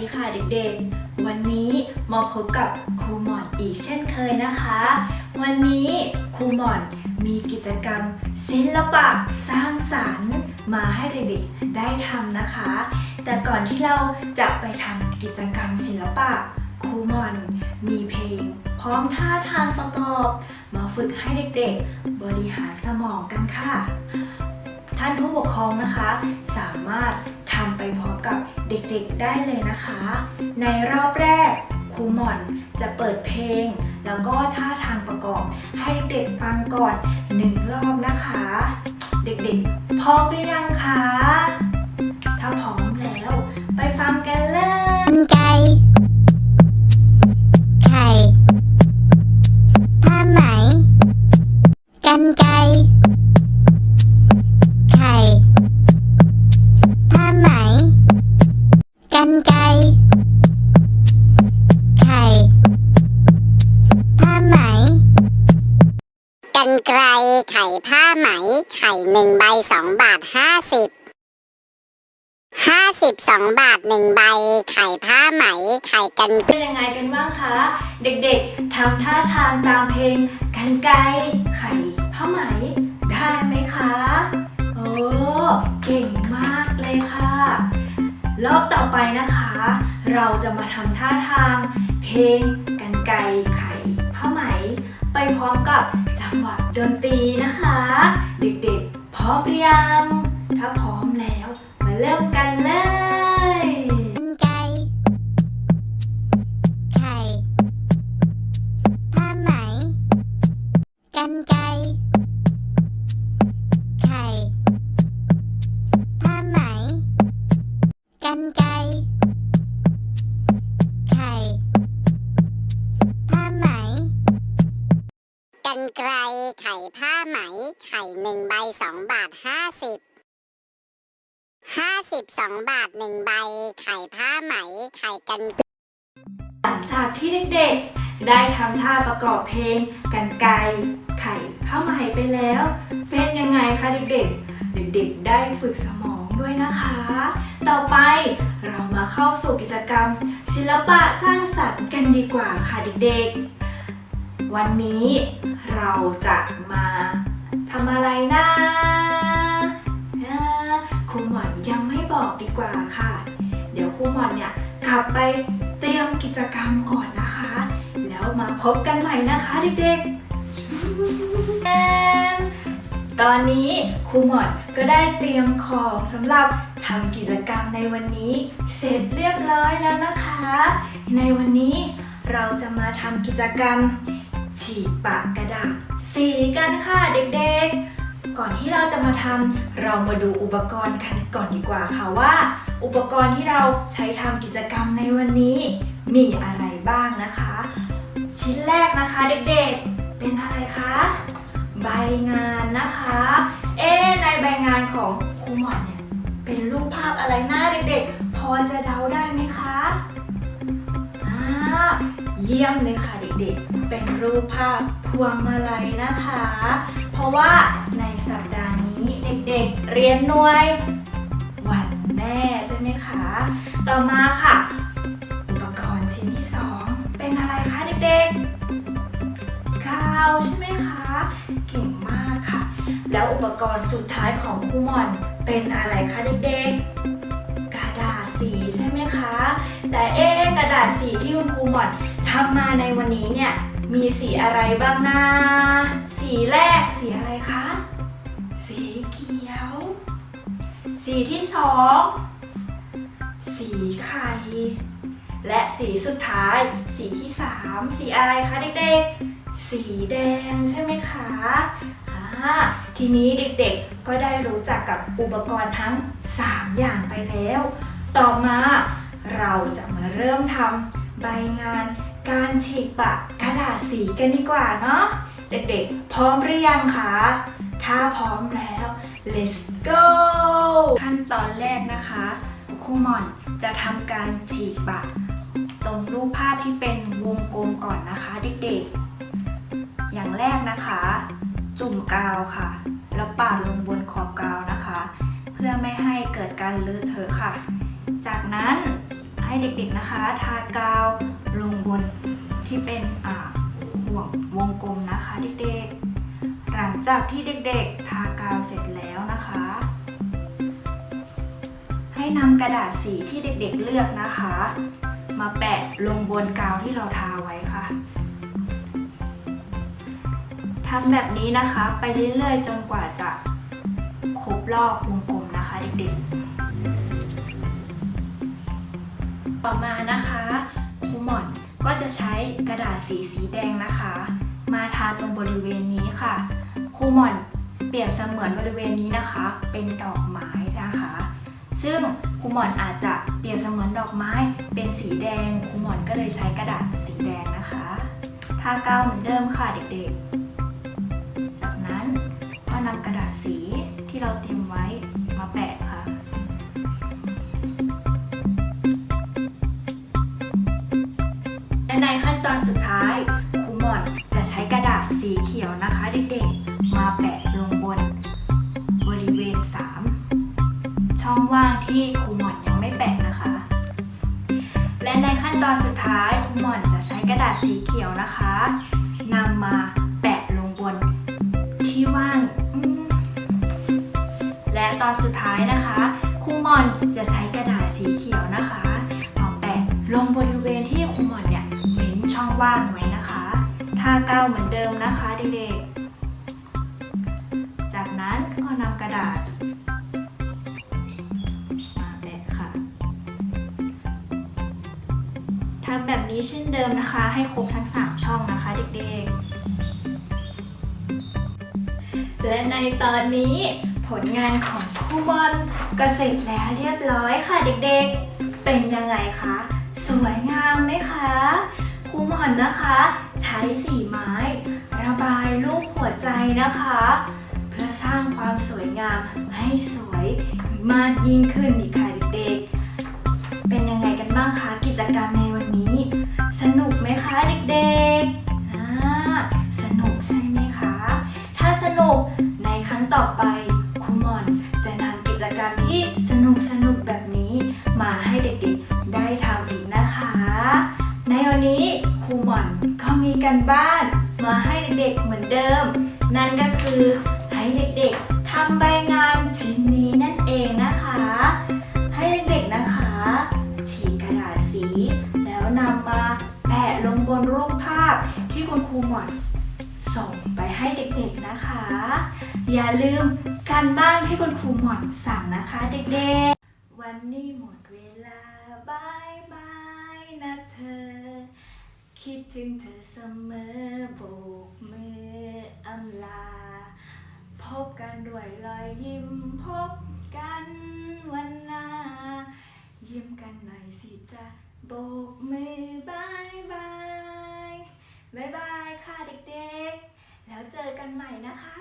ีค่ะเด็กๆ วันนี้มาพบกับครูหมอนอีกเช่นเคยนะคะ วันนี้ครูหมอนมีกิจกรรมศิลปะสร้างสรรค์ มาให้เด็กๆได้ทำนะคะ แต่ก่อนที่เราจะไปทำกิจกรรมศิลปะครูหมอนมีเพลง พร้อมท่าทางประกอบ มาฝึกให้เด็กๆ บริหารสมองกันค่ะ ท่านผู้ปกครองนะคะ สามารถทำไปพร้อม กับเด็กๆได้เลยนะคะ ในรอบแรกครูหม่อนจะเปิดเพลง แล้วก็ท่าทางประกอบ ให้เด็กๆฟังก่อนหนึ่งรอบนะคะ เด็กๆ พร้อมหรือยังคะ ถ้าพร้อมแล้ว ไปฟังกันเลยกันไก่ไข่ผ้าไหม กันไก่ กันไกรไข่ผ้าไหม ไข่หนึ่งใบสองบาทห้าสิบห้าสิบสองบาทหนึ่งใบ ไข่ผ้าไหม ไข่กันเป็นยังไงกันบ้างคะ เด็กๆทำท่าทางตามเพลง กันไกรไข่ผ้าไหม ได้ไหมคะโอ้เก่งมากเลยค่ะ รอบต่อไปนะคะ เราจะมาทำท่าทาง เพลงกันไกรไข่ผ้าไหม ไปพร้อมกับ จังหวะดนตรีนะคะ เด็กๆ พร้อมหรือยัง ถ้าพร้อมแล้ว มาเริ่มกันเลยกันไก่ไข่ผ้าไหม กันไก่ไข่ผ้าไหม กันไก่ นไกรไข่ผ้าไหม ไข่หนึ่งใบสองบาทห้าสิบห้าสิบสองบาทหนึ่งใบ ไข่ผ้าไหม ไข่กันหลังจากที่เด็กๆ ได้ทำท่าประกอบเพลง กันไกรไข่ผ้าไหมไปแล้ว เป็นยังไงคะเด็กๆ เด็กๆ ได้ฝึกสมองด้วยนะคะ ต่อไปเรามาเข้าสู่กิจกรรม ศิลปะสร้างสรรค์กันดีกว่าค่ะเด็กๆวันนี้ เราจะมาทำอะไรนะครูหมอนยังไม่บอกดีกว่าค่ะ เดี๋ยวครูหมอนเนี่ยกลับไปเตรียมกิจกรรมก่อนนะคะ แล้วมาพบกันใหม่นะคะเด็กๆ ตอนนี้ครูหมอนก็ได้เตรียมของสำหรับทำกิจกรรมในวันนี้ เสร็จเรียบร้อยแล้วนะคะ ในวันนี้เราจะมาทำกิจกรรม ฉีกปากกระดาษสีกันค่ะเด็กๆ ก่อนที่เราจะมาทำเรามาดูอุปกรณ์กันก่อนดีกว่าค่ะว่า อุปกรณ์ที่เราใช้ทำกิจกรรมในวันนี้ มีอะไรบ้างนะคะ ชิ้นแรกนะคะเด็กๆ เป็นอะไรคะ ใบงานนะคะ เอ๊ในใบงานของครูหมอนเนี่ยเป็นรูปภาพอะไรหน้าเด็กๆ พอจะเดาได้ไหมคะ อ่า เยี่ยมเลยค่ะ เด็กเป็นรูปภาพพวงมาลัยนะคะ เพราะว่าในสัปดาห์นี้เด็กๆ เรียนหน่วย วันแม่ใช่ไหมคะ ต่อมาค่ะ อุปกรณ์ชิ้นที่สองเป็นอะไรคะเด็กๆกาวใช่ไหมคะ เก่งมากค่ะ แล้วอุปกรณ์สุดท้ายของครูมอนเป็นอะไรคะเด็กๆ กระดาษสีใช่ไหมคะ แต่เอ๊ สีที่คุณครูหมอนทำมาในวันนี้เนี่ยมีสีอะไรบ้างนะ สีแรกสีอะไรคะ สีเขียว สีที่สอง สีไข่ และสีสุดท้าย สีที่สามสีอะไรคะเด็กๆ สีแดงใช่ไหมคะอ่าทีนี้เด็กๆ ก็ได้รู้จักกับอุปกรณ์ทั้ง 3 อย่างไปแล้ว ต่อมาเราจะมาเริ่มทำ ใบงาน การฉีกปะกระดาษสีกันดีกว่าเนาะเด็กๆ พร้อมหรือยังคะ ถ้าพร้อมแล้ว let's go ขั้นตอนแรกนะคะครูหม่อนจะทำการฉีกปะตรงรูปภาพที่เป็นวงกลมก่อนนะคะเด็กๆ อย่างแรกนะคะ จุ่มกาวค่ะ แล้วปาดลงบนขอบกาวนะคะ เพื่อไม่ให้เกิดการเลอะเทอะค่ะ จากนั้น เด็กๆนะคะ ทากาวลงบนที่เป็นห่วงวงกลมนะคะเด็กๆ หลังจากที่เด็กๆ ทากาวเสร็จแล้วนะคะ ให้นำกระดาษสีที่เด็กๆเลือกนะคะ มาแปะลงบนกาวที่เราทาไว้ค่ะทำแบบนี้นะคะไปเรื่อยๆ จนกว่าจะครบรอบวงกลมนะคะเด็กๆ ต่อมานะคะครูหมอนก็จะใช้กระดาษสีสีแดงนะคะ มาทาตรงบริเวณนี้ค่ะครูหมอนเปรียบเสมือนบริเวณนี้นะคะ เป็นดอกไม้นะคะ ซึ่งครูหมอนอาจจะเปรียบเสมือนดอกไม้เป็นสีแดงครูหมอนก็เลยใช้กระดาษสีแดงนะคะทาก้าวเหมือนเดิมค่ะเด็กๆ จากนั้นก็นำกระดาษสีที่เราเตรียม ตอนสุดท้ายครูหม่อนจะใช้กระดาษสีเขียวนะคะเด็กๆ มาแปะลงบน บริเวณ 3 ช่องว่างที่ครูหม่อนยังไม่แปะนะคะ และในขั้นตอนสุดท้ายครูหม่อนจะใช้กระดาษสีเขียวนะคะนำมาแปะลงบนที่ว่าง และตอนสุดท้ายนะคะครูหม่อนจะใช้ ว้นช่องว่างไว้นะคะทาก้าวเหมือนเดิมนะคะเด็กๆ จากนั้นก็นำกระดาษ มาแปะค่ะทำแบบนี้เช่นเดิมนะคะ ให้ครบทั้ง 3 ช่องนะคะเด็กๆ และในตอนนี้ผลงานของครูบอลก็เสร็จแล้วเรียบร้อยค่ะเด็กๆ เป็นยังไงคะ สวยงามไหมคะ ครูหมอนนะคะ ใช้สีไม้ ระบายรูปหัวใจนะคะ เพื่อสร้างความสวยงามให้สวยมากยิ่งขึ้นอีกค่ะเด็กๆ เป็นยังไงกันบ้างคะกิจกรรมในวันนี้ สนุกไหมคะเด็กๆสนุกใช่ไหมคะ ถ้าสนุกในครั้งต่อไป กันบ้าน มาให้เด็กๆเหมือนเดิม นั่นก็คือให้เด็กๆทำใบงานชิ้นนี้นั่นเองนะคะ ให้เด็กๆนะคะ ฉีกกระดาษสี แล้วนำมาแปะลงบนรูปภาพที่คุณครูหมอนส่งไปให้เด็กๆนะคะ อย่าลืมการบ้านที่คุณครูหมอนสั่งนะคะเด็กๆ วันนี้หมดเวลาบายบาย คิดถึงเธอเสมอโบกมืออำลา พบกันด้วยรอยยิ้มพบกันวันหน้า ยิ้มกันหน่อยสิจะโบกมือบายบายบายบายค่ะเด็กๆ แล้วเจอกันใหม่นะคะ